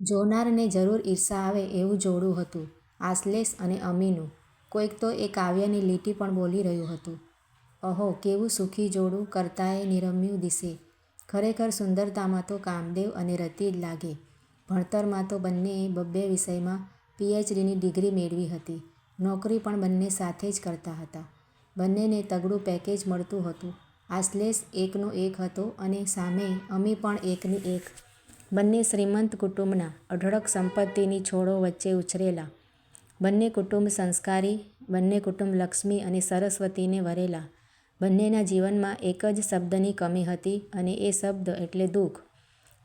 જોનારને જરૂર ઈર્ષા આવે એવું જોડું હતું આશ્લેષ અને અમીનું. કોઈક તો એ કાવ્યની લીટી પણ બોલી રહ્યું હતું. અહો કેવું સુખી જોડું કરતાંય નિરમ્યું દિશે. ખરેખર સુંદરતામાં તો કામદેવ અને રતિ જ લાગે. ભણતરમાં તો બંનેએ બબ્બે વિષયમાં પીએચડીની ડિગ્રી મેળવી હતી. નોકરી પણ બંને સાથે જ કરતા હતા. બંનેને તગડું પેકેજ મળતું હતું. આશ્લેષ એકનો એક હતો અને સામે અમી પણ એકની એક. બંને શ્રીમંત કુટુંબના અઢળક સંપત્તિની છોડો વચ્ચે ઉછરેલા. બંને કુટુંબ સંસ્કારી, બંને કુટુંબ લક્ષ્મી અને સરસ્વતીને વરેલા બંનેના જીવનમાં એક જ શબ્દની કમી હતી અને એ શબ્દ એટલે દુ:ખ.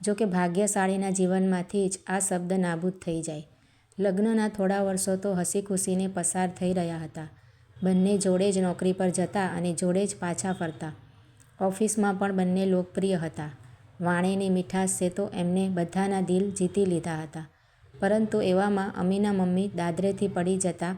જોકે ભાગ્યશાળીના જીવનમાંથી જ આ શબ્દ નાબૂદ થઈ જાય. લગ્નના થોડા વર્ષો તો હસી ખુશીને પસાર થઈ રહ્યા હતા. બંને જોડે જ નોકરી પર જતા અને જોડે જ પાછા ફરતા. ઓફિસમાં પણ બંને લોકપ્રિય હતા. વાણીની મીઠાશે તો એમને બધાના દિલ જીતી લીધા હતા. પરંતુ એવામાં અમીના મમ્મી દાદરેથી પડી જતાં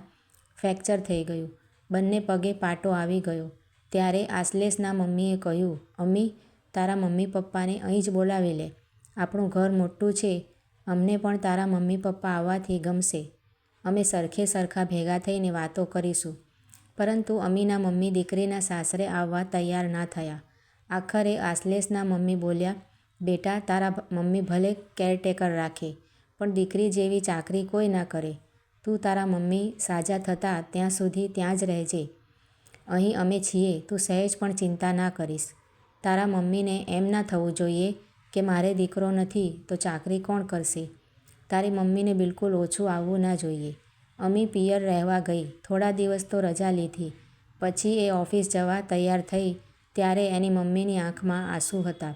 ફ્રેક્ચર થઈ ગયું. બંને પગે પાટો આવી ગયો. ત્યારે આશ્લેષના મમ્મીએ કહ્યું, અમી, તારા મમ્મી પપ્પાને અહીં જ બોલાવી લે. આપણું ઘર મોટું છે, અમને પણ તારા મમ્મી પપ્પા આવવાથી ગમશે. અમે સરખે સરખા ભેગા થઈને વાતો કરીશું. પરંતુ અમીના મમ્મી દીકરીના સાસરે આવવા તૈયાર ના થયા. આખરે આશ્લેષના મમ્મી બોલ્યા, બેટા તારા મમ્મી ભલે કેરટેકર રાખે, પણ દીકરી જેવી ચાકરી કોઈ ના કરે. તું તારા મમ્મી સાજા થતાં ત્યાં સુધી ત્યાં જ રહેજે. અહીં અમે છીએ, તું સહેજ પણ ચિંતા ના કરીશ. તારા મમ્મીને એમ ના થવું જોઈએ કે મારે દીકરો નથી તો ચાકરી કોણ કરશે. તારી મમ્મીને બિલકુલ ઓછું આવવું ના જોઈએ. અમી પિયર રહેવા ગઈ. થોડા દિવસ તો રજા લીધી. પછી એ ઓફિસ જવા તૈયાર થઈ ત્યારે એની મમ્મીની આંખમાં આંસુ હતા.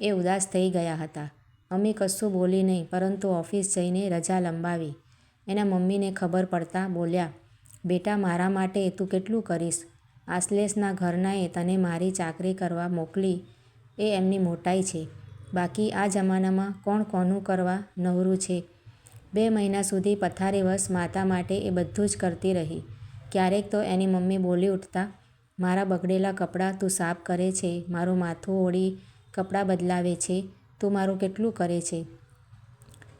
એ ઉદાસ થઈ ગયા હતા. મમ્મી કશું બોલી નહીં પરંતુ ઓફિસ જઈને રજા લંબાવી. એના મમ્મીને ખબર પડતાં બોલ્યા, બેટા મારા માટે તું કેટલું કરીશ. આશ્લેષના ઘરનાએ તને મારી ચાકરી કરવા મોકલી એ એમની મોટાઈ છે. બાકી આ જમાનામાં કોણ કોનું કરવા નવરું છે. બે મહિના સુધી પથારીવશ માતા માટે એ બધું જ કરતી રહી. ક્યારેક તો એની મમ્મી બોલી ઉઠતા મારા બગડેલા કપડાં તું સાફ કરે છે, મારું માથું ઓળી કપડાં બદલાવે છે, તું મારું કેટલું કરે છે.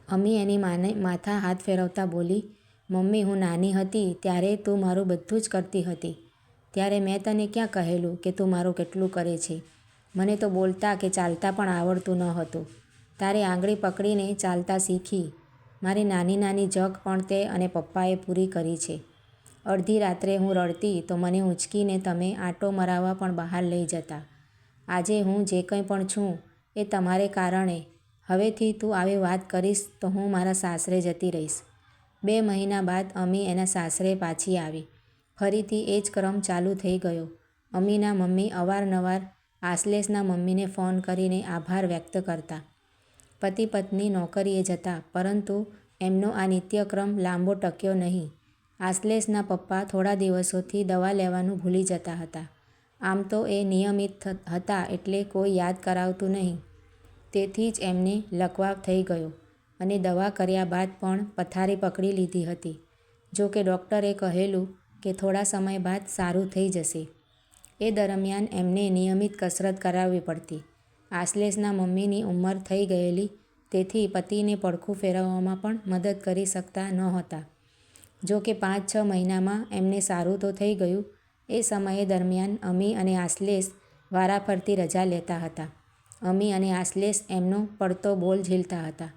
અમી એની માને માથા હાથ ફેરવતા બોલી, મમ્મી હું નાની હતી ત્યારે તું મારું બધું જ કરતી હતી. ત્યારે મેં તને ક્યાં કહેલું કે તું મારું કેટલું કરે છે. મને તો બોલતા કે ચાલતા પણ આવડતું નહોતું. તારે આંગળી પકડીને ચાલતા શીખી. મારી નાની નાની જગ પણ તે અને પપ્પાએ પૂરી કરી છે. અડધી રાત્રે હું રડતી તો મને ઊંચકીને તમે આંટો મરાવવા પણ બહાર લઈ જતાં. આજે હું જે કંઈ પણ છું એ તમારે કારણે. હવેથી તું આવી વાત કરીશ તો હું મારા સાસરે જતી રહીશ. બે મહિના બાદ અમી એના સાસરે પાછી આવી. ફરીથી એ જ ક્રમ ચાલુ થઈ ગયો. અમીના મમ્મી અવારનવાર આશ્લેષના મમ્મીને ફોન કરીને આભાર વ્યક્ત કરતા પતિ પત્ની નોકરીએ જતા, પરંતુ એમનો આ નિત્યક્રમ લાંબો ટક્યો નહીં. આશ્લેષના પપ્પા થોડા દિવસોથી દવા લેવાનું ભૂલી જતા હતા. આમ તો એ નિયમિત હતા એટલે કોઈ યાદ કરાવતું નહીં. તેથી જ એમને લકવા થઈ ગયો અને દવા કર્યા બાદ પણ પથારી પકડી લીધી હતી. જોકે ડૉક્ટરે કહેલું કે થોડા સમય બાદ સારું થઈ જશે. એ દરમિયાન એમને નિયમિત કસરત કરાવવી પડતી. આશ્લેષના મમ્મીની ઉંમર થઈ ગયેલી, તેથી પતિને પડખું ફેરવવામાં પણ મદદ કરી શકતા નહોતા. જોકે પાંચ છ મહિનામાં એમને સારું તો થઈ ગયું. એ સમયે દરમિયાન અમી અને આશ્લેષ વારાફરતી રજા લેતા હતા. અમી અને આશ્લેષ એમનો પડતો બોલ ઝીલતા હતા.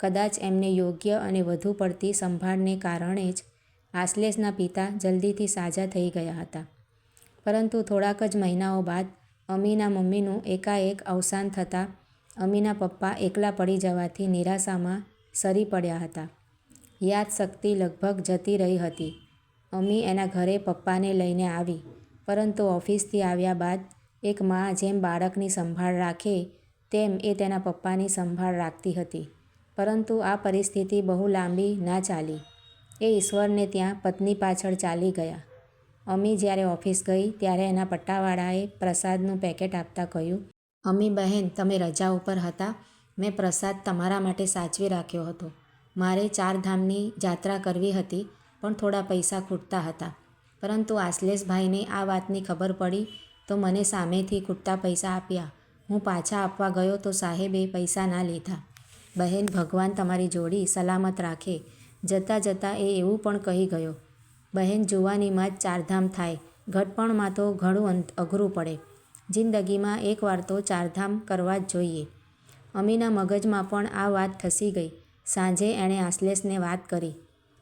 કદાચ એમને યોગ્ય અને વધુ પડતી સંભાળને કારણે જ આશ્લેષના પિતા જલ્દીથી સાજા થઈ ગયા હતા. પરંતુ થોડાક જ મહિનાઓ બાદ અમીના મમ્મીનું એકાએક અવસાન થતાં અમીના પપ્પા એકલા પડી જવાથી નિરાશામાં સરી પડ્યા હતા. યાદશક્તિ લગભગ જતી રહી હતી. અમી એના ઘરે પપ્પાને લઈને આવી. પરંતુ ઓફિસથી આવ્યા બાદ એક મા જેમ બાળકની સંભાળ રાખે તેમ એ તેના પપ્પાની સંભાળ રાખતી હતી. પરંતુ આ પરિસ્થિતિ બહુ લાંબી ના ચાલી. એ ઈશ્વરને ત્યાં પત્ની પાછળ ચાલી ગયા. અમી જ્યારે ઓફિસ ગઈ ત્યારે એના પટ્ટાવાળાએ પ્રસાદનું પેકેટ આપતા કહ્યું, અમી બહેન તમે રજા ઉપર હતા મેં પ્રસાદ તમારા માટે સાચવી રાખ્યો હતો. મારે ચારધામની જાત્રા કરવી હતી પણ થોડા પૈસા ખૂટતા હતા. પરંતુ આશ્લેષભાઈને આ વાતની ખબર પડી તો મને સામેથી ખૂટતા પૈસા આપ્યા. હું પાછા આપવા ગયો તો સાહેબે પૈસા ના લીધા. બહેન, ભગવાન તમારી જોડી સલામત રાખે. જતાં જતાં એ એવું પણ કહી ગયો. બહેન, જુવાનીમાં જ ચારધામ થાય. ઘટપણમાં તો ઘણું અંત અઘરું પડે. જિંદગીમાં એકવાર તો ચારધામ કરવા જ જોઈએ. અમીના મગજમાં પણ આ વાત થસી ગઈ. સાંજે એણે આશ્લેષને વાત કરી.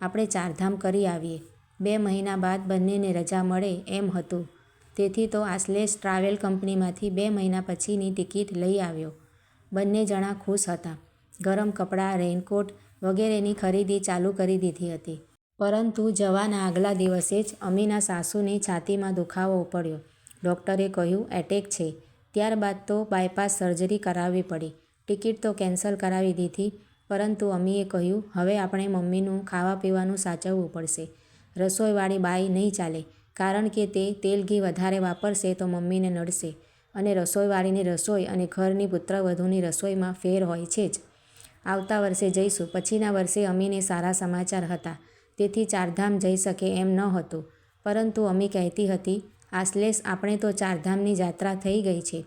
આપણે ચારધામ કરી આવીએ. બે મહિના બાદ બંનેને રજા મળે એમ હતું. તેથી તો આશ્લેષ ટ્રાવેલ કંપનીમાંથી બે મહિના પછીની ટિકિટ લઈ આવ્યો. બંને જણા ખુશ હતા. ગરમ કપડાં, રેઇનકોટ વગેરેની ખરીદી ચાલુ કરી દીધી હતી. પરંતુ જવાના આગલા દિવસે જ અમીના સાસુની છાતીમાં દુખાવો પડ્યો ડૉક્ટરે કહ્યું, એટેક છે. ત્યારબાદ તો બાયપાસ સર્જરી કરાવવી પડી. ટિકિટ તો કેન્સલ કરાવી દીધી. પરંતુ અમીએ કહ્યું, હવે આપણે મમ્મીનું ખાવા પીવાનું સાચવવું પડશે. રસોઈવાળી બાઈ નહીં ચાલે, કારણ કે તે તેલ ઘી વધારે વાપરશે તો મમ્મીને નડશે અને રસોઈવાળીની રસોઈ અને ઘરની પુત્રવધૂની રસોઈમાં ફેર હોય છે જ. આવતા વર્ષે જઈશું. પછીના વર્ષે અમીને સારા સમાચાર હતા. તેથી ચારધામ જઈ શકે એમ ન હતું. પરંતુ અમી કહેતી હતી આશ્લેષ આપણે તો ચારધામની જાત્રા થઈ ગઈ છે.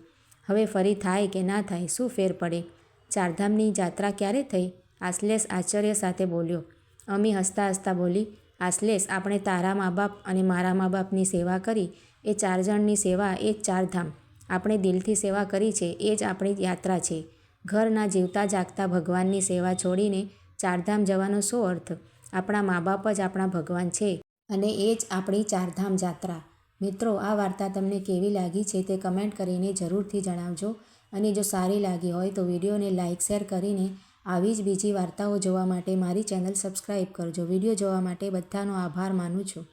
હવે ફરી થાય કે ના થાય, શું ફેર પડે? ચારધામની જાત્રા ક્યારે થઈ? આશ્લેષ આશ્ચર્ય સાથે બોલ્યો. અમી હસતા હસતા બોલી, આશ્લેષ, આપણે તારા મા બાપ અને મારા મા બાપની સેવા કરી. એ ચાર જણની સેવા એ જ ચારધામ. આપણે દિલથી સેવા કરી છે, એ જ આપણી યાત્રા છે. ઘરના જીવતા જાગતા ભગવાનની સેવા છોડીને ચારધામ જવાનો શું અર્થ? આપણા મા બાપ જ આપણા ભગવાન છે અને એ જ આપણી ચારધામ જાત્રા મિત્રો, આ વાર્તા તમને કેવી લાગી છે તે કમેન્ટ કરીને જરૂરથી જણાવજો. અને જો સારી લાગી હોય તો વિડીયોને લાઇક શેર કરીને આવી જ બીજી વાર્તાઓ જોવા માટે મારી ચેનલ સબસ્ક્રાઈબ કરજો. વીડિયો જોવા માટે બધાનો આભાર માનું છું.